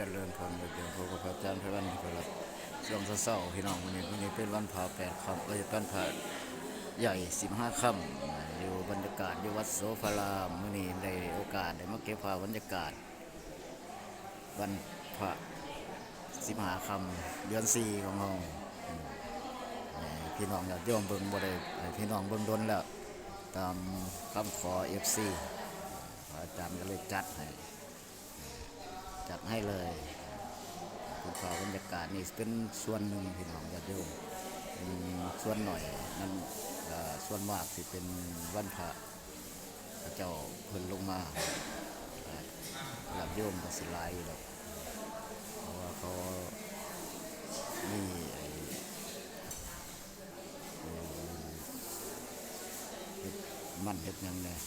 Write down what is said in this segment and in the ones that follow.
จริญพรเดียวพบกับอาจารย์ไพวันครับช่วงเศร้าๆพี่น้องวันนี้วันนี้เป็นวันผาแปดคำเอ้ยวันผาใหญ่สิบห้าค่ำอยู่บรรยากาศอยู่วัดโสภารามวันนี้ได้โอกาสได้มาเก็บพาพบรรยากาศ วันพระสิบห้าค่ำเดือนสี่ของเราพี่น้องอยากโยมเบิ้งบ่ได้พี่น้องเบิ้งดนแล้วตามคำขอเอฟซีอาจารย์ก็เลยจัดให้ จัดให้เลยคุณข่าวบรรยากาศนี่เป็นส่วนหนึ่งพี่น้องญาติโยมส่วนหน่อยนั่นส่วนมากสิเป็นวันพระพระเจ้าเพิ่นลงมาญาติโยมก็สิลายอยู่ดอกเพราะว่าเขามีไอ้เอ่อเฮ็ดมันเฮ็ดยังเนี่ย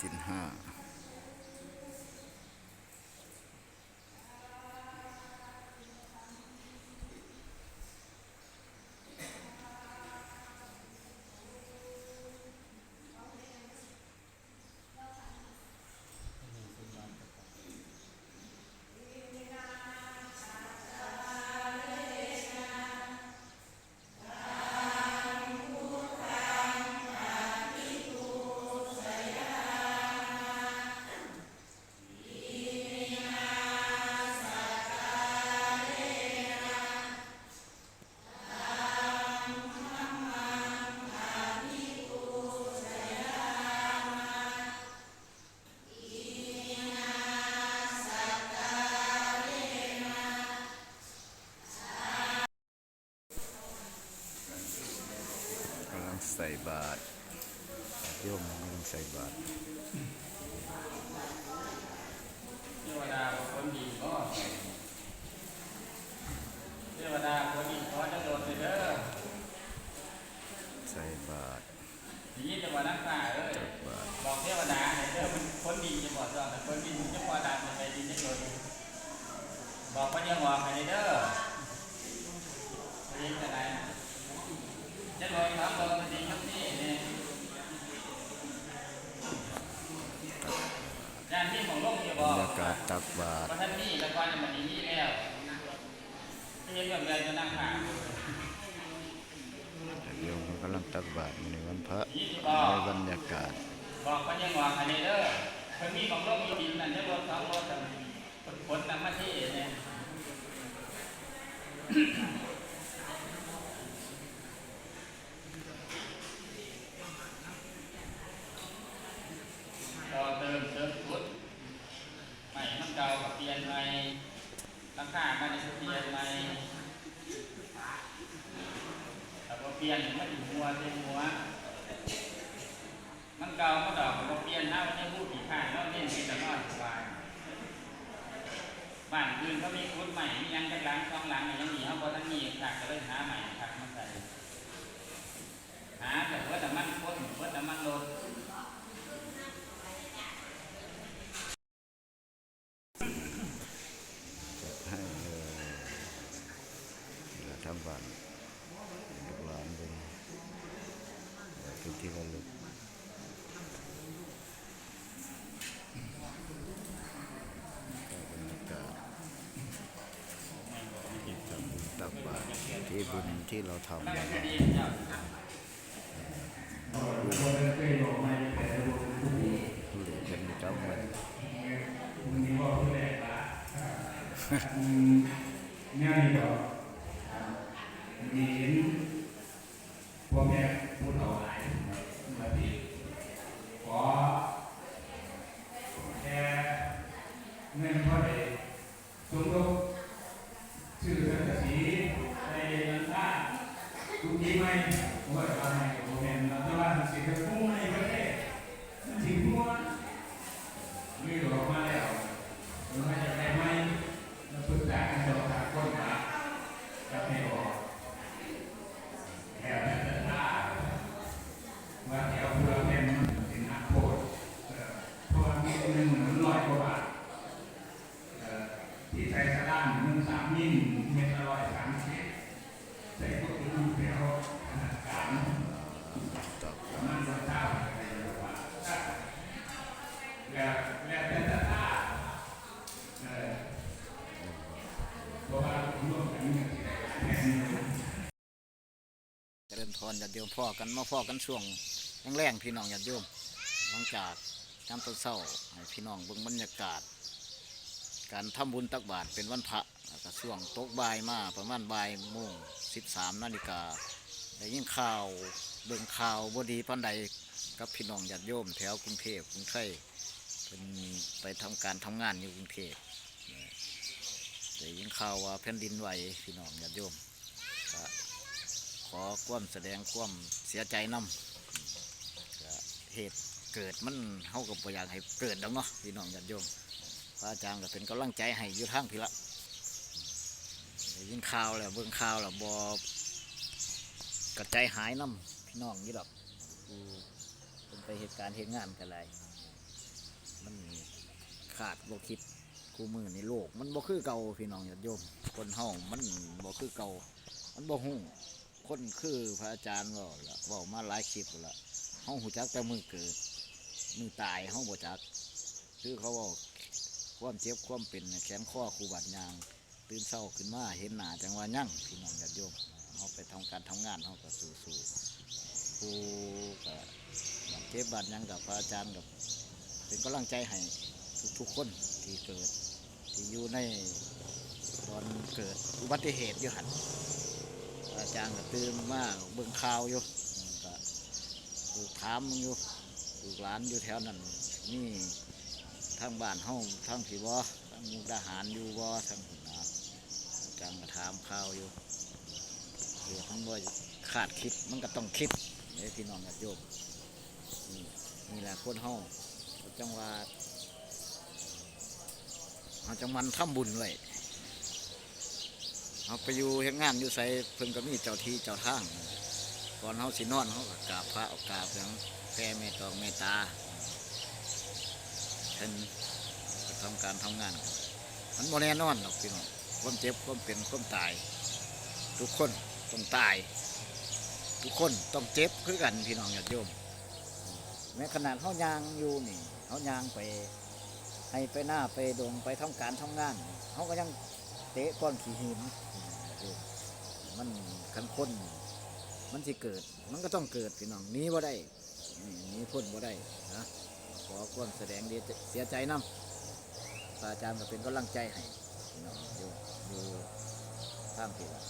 สินห้า กาศตักบาตรว่าท่านนี่แล้วก็จะมาดีนี่แล้วที่เห็นแบบใดจะนั่งข่าโยมกำลังตักบาตรในวันพระยี่สิบในบอกบรรยากาศ บอกเขายังบอกให้เด้อเพิ่นมีของโลกมีดินนั่นจะรถสองรถกันผลนำมาที่เนี่ยต่อเติมเสริมพุทธใหม่มันเก่ากับเปลี่ยนใหม่ราคามันจะเปลี่ยนใหม่แต่พอเปลี่ยนมันอีหัวเต็มหัวมันเก่ามันดอกมันเปลี่ยนหน้ามันจะพูดผีข้างแล้วเล่นเป็นแต่นอนสบายบ้านอื่นเขามีคุดใหม่มียังกันหลังคลองหลังยังมีเขาพอทั้งมีถักก็เลยหาใหม่ถักมาใส่หาแต่ว่าแต่มันพ้นว่าแต่มันโดนจัดให้เลยแล้วทำบ้านลูกหลานเป็นเป็นที่ระลึกก็บรรยากาศที่ทำบุญตักบาตร ที่บุญที่เราทำมันนะคก็รับดีเจ้าเหลือเป็นประจำวันเนี่ยนี่ก็มีเห็นพ่อแม่ผู้เฒ่าหลายมาดีขอแค่เงินพ่อได้สมทบชื่อสังกะสีในลันด้านทุกทีไม่ผมก็จะทำให้พ่อแม่แต่ว่าสิ่งที่พุ่งในประเทศสิ่งที่ว่าไม่หลอกมาแล้วมันมาจากไหนไหม เราปรึกษากันเราหาคนมาจะไม่ออกแถวนั้นจะได้ว่าแถวเพื่อแม่มันเป็นนักโทษเอ่อเพราะว่ามีหนึ่งหมื่นร้อยกว่าบาทเอ่อที่ใช้สะด้านหนึ่งสามยิ่งเม็ดละร้อยสามสิบใส่พวกนี้แถว พรญาติโยมพ่อกันมาพ่อกันช่วงแรงๆพี่น้องญาติโยมหลังจากน้ำต้นเศร้าให้พี่น้องเบิ่งบรรยากาศ การทำบุญตักบาตรเป็นวันพระแล้วก็ช่วงตกบ่ายมาประมาณบ่ายโมงสิบสามนาฬิกาได้ยินข่าวเบิ่งข่าวบดีปันใดกับพี่น้องญาติโยมแถวกรุงเทพกรุงไทยเป็นไปทำการทำงานอยู่กรุงเทพได้ยินข่าวว่าแผ่นดินไหวพี่น้องญาติโยมก็ ขอความแสดงความเสียใจนำเหตุเกิดมันเฮากับบ่อยากให้เกิดดอกเนาะพี่น้องญาติโยมพระอาจารย์ก็เป็นกำลังใจให้อยู่ทางพี่ละได้ยินข่าวแล้วเบิ่งข่าวแล้วบกระใจหายน้ำพี่น้องนี่ดอกเป็นไปเหตุการณ์เหตุงานกันไรมันขาดบ่คิดกูมือในโลก มันบ่คือเก่าพี่น้องญาติโยมคนเฮามันบ่คือเก่ามันบ่ฮู้ คนคือพระอาจารย์เว่าละเว่ามาหลายคลิปล้วละเฮาหูจักแต่มือเกิดมือตายเฮาบ่จัก คือเขาเว่าความเจ็บความเป็นแขนข้อคูบาดยาง ตื่นเศร้าขึ้นมาเห็นหนาจังว่ายั่งพี่น้องญาติโยมเขาไปทำการทำงานเขาก็สู้สู้ครูกับบเจ็บบาดยังกับพระอาจารย์กับ เป็นกำลังใจให้ทุกๆคนที่เกิด ที่อยู่ในตอนเกิดอุบัติเหตุอยู่หัน อาจารย์ก็ตื่นมาเบิ่งข่าวอยู่ก็ถูกถามอยู่ถูกหลานอยู่แถวนั้นนี่ทางบ้านเฮาทางผีบ่ทางมุกดาหารอยู่บ่ทางหุ่นนะอาจารย์ก็ถามข่าวอยู่เดี๋ยวมันบ่ขาดคิดมันก็ต้องคิดเลยพี่น้องญาติโยมนี่นี่แหละคนเฮาเขาจังว่าเขาจังมันทำบุญไว้ เขาไปอยู่เฮ็ดงานอยู่ใส่เพิ่นก็มีเจ้าที่เจ้าทางก่อนเฮาสินอนเฮาก็กราบพระเอากราบหยังแผ่เมตตาเมตตาเพิ่นก็ทำการทำงาน มันโมแน่นอนหรอกพี่น้องความเจ็บความเป็นความตาย ทุกคนต้องตาย ทุกคนต้องเจ็บคือกันพี่น้องญาติโยมแม้ขนาดเขายางอยู่นี่เขายางไปให้ไปหน้าไปดงไปทำการทำงานเขาก็ยังเตะก้อนขี้หิน มันคันคนมันสิเกิด มันก็ต้องเกิดพี่น้องนี้ว่าได้นี้พ้นว่าได้นะขอความแสดงดีเสียใจนำพระอาจารย์ก็เป็นกำลังใจให้พี่น้องอยู่อยู่ทางพี่ละ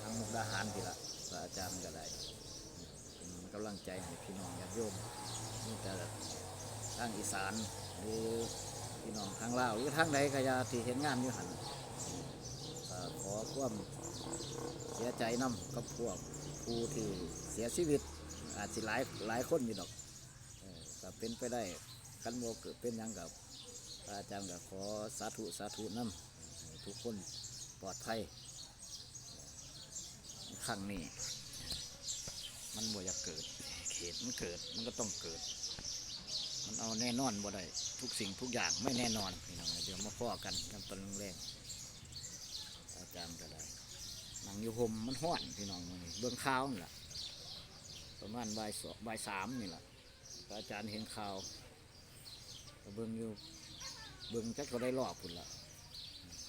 ทางมุกดาหารพี่ละพระอาจารย์ก็ได้เป็นกำลังใจให้พี่น้องญาติโยมนี่แต่ทางอีสานหรือพี่น้องทางลาวหรือทางใดก็ยาที่เห็นงานอยู่หันขอความ สียใจนำกับพวกผู้ที่เสียชีวิต อาจสิหลายหลายคนอยู่ดอกก็เป็นไปได้คันโมเกิดเป็นยังกับอาจารย์ก็ขอสาธุสาธุนำทุกคนปลอดภัยครั้งนี้ มันบ่อยากเกิดเขตมันเกิดมันก็ต้องเกิด มันเอาแน่นอนบ่ได้ทุกสิ่งทุกอย่างไม่แน่นอนพี่น้องเดี๋ยวมาพ้อกันกันตอนแรกอาจารย์ก็ได้ นังอยู่ห่มมันห้อนพี่น้องมื้อนี้เบื้องข้าวนี่แหละประมาณบ่ายสองบ่ายสามนี่แหละอาจารย์เห็นข่าวเบิ่งอยู่เบิ่งจักก็ได้รอบพุ่นละ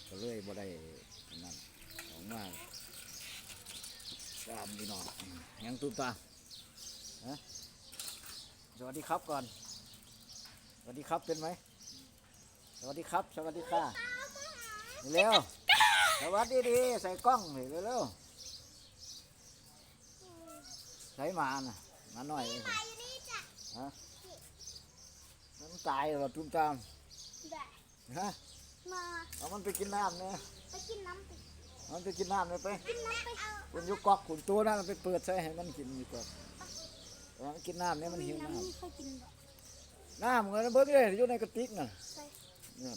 ก็เลยบ่ได้นั่นออกมาตามพี่น้องยังตุ้มตาฮะสวัสดีครับก่อน สวัสดีครับเป็นไหม สวัสดีครับ สวัสดีค่ะ เร็ว สวัสดีดีๆใส่กล้องเร็วเร็วๆใส่มาน่ะมาหน่อยเลยตายอยู่นี่จ้ะฮะมันตายเหรอตุ้มตามได้ฮะมาเอามันไปกินน้ำเนี่ยไปกินน้ำไปเอามันไปกินน้ำเลยไปกินน้ำไปเอาคุณอยุกกอกคุณตัวนั่นไปเปิดใส่ให้มันกินอยู่กอกเอามันกินน้ำเนี่ยมันหิวน้น้ำเคยกินบ่ำน้ำเงินเบิ้งเลยอยู่ในกระติกน่ะใส่ เนี่ย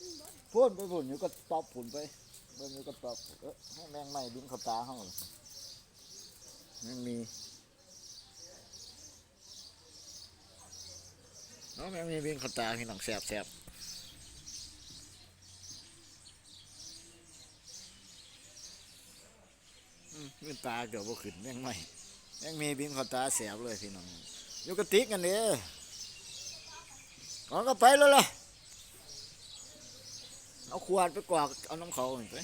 กินบ่ พ่นไปพุ่นอยู่ก็ตอบพุ่นไป เบิ้งอยู่ก็ตอบเออให้แมงไหม้ดิ้นเข้าตาห้องไม่มีเนาะแมงมีบินเข้าตาพี่น้องแสบแสบอืมมีตาเกือบบ่ขึ้นยังไม่ยังมีบินเขาตาเสียบเลยพี่น้องอยู่กระติกกันเด้อนก็ไปแล้วล่ะ เอาขวดไปกวากเอาน้ำเขาไป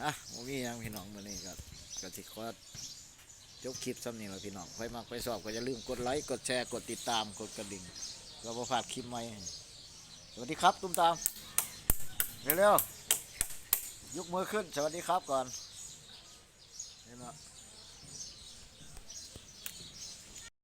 ฮะโมมีหยังพี่น้องมื้อนี้ก็ก็สิขอจบคลิปซ้ำนี่แหละพี่น้องใครมักไปสอบก็อย่าลืมกดไลค์กดแชร์กดติดตามกดกระดิ่งเราประพาดคลิปใหม่สวัสดีครับตุ้มตามเร็วๆยกมือขึ้นสวัสดีครับก่อนเห็นไหม